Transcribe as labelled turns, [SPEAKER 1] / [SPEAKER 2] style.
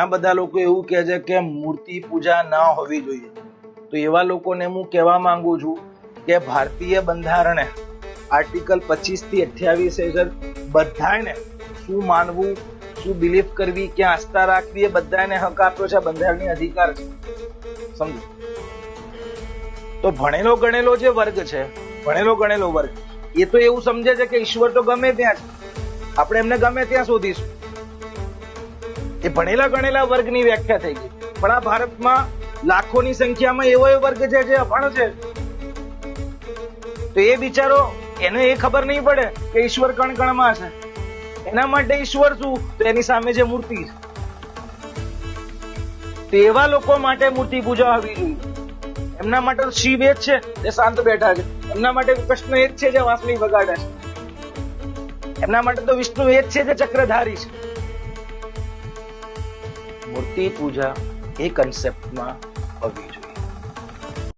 [SPEAKER 1] ઘણા બધા લોકો એવું કહે છે કે મૂર્તિ પૂજા ના હોવી જોઈએ. તો એવા લોકોને હું કહેવા માંગુ છું કે ભારતીય બંધારણે આર્ટિકલ પચીસથી અઠ્યાવીસ હેઠળ બધાને શું માનવું, શું બિલીફ કરવી ક્યાં આસ્થા રાખવી એ બધાને હક આપ્યો છે, આ બંધારણીય અધિકાર છે. સમજો? તો ભણેલો ગણેલો જે વર્ગ છે, ભણેલો ગણેલો વર્ગ, એ તો એવું સમજે છે કે ઈશ્વર તો ગમે ત્યાં છે આપણે એમને ગમે ત્યાં શોધીશું. એ ભણેલા ગણેલા વર્ગની વ્યાખ્યા થઈ ગઈ. પણ આ ભારતમાં લાખોની સંખ્યામાં એવો એ વર્ગ છે જે અભણ છે. તો એ બિચારો, એને એ ખબર નહીં પડે કે ઈશ્વર કણ કણમાં છે. એના માટે ઈશ્વર શું? તો એની સામે જે મૂર્તિ છે. તો એવા લોકો માટે મૂર્તિ પૂજા આવી જોઈએ. એમના માટે શિવ એ જ છે, જે શાંત બેઠા છે. એમના માટે કૃષ્ણ એ જ છે જે વાંસળી વગાડે છે. એમના માટે તો વિષ્ણુ એ જ છે જે ચક્રધારી છે. મૂર્તિ પૂજા એ કન્સેપ્ટમાં હોવી જોઈએ.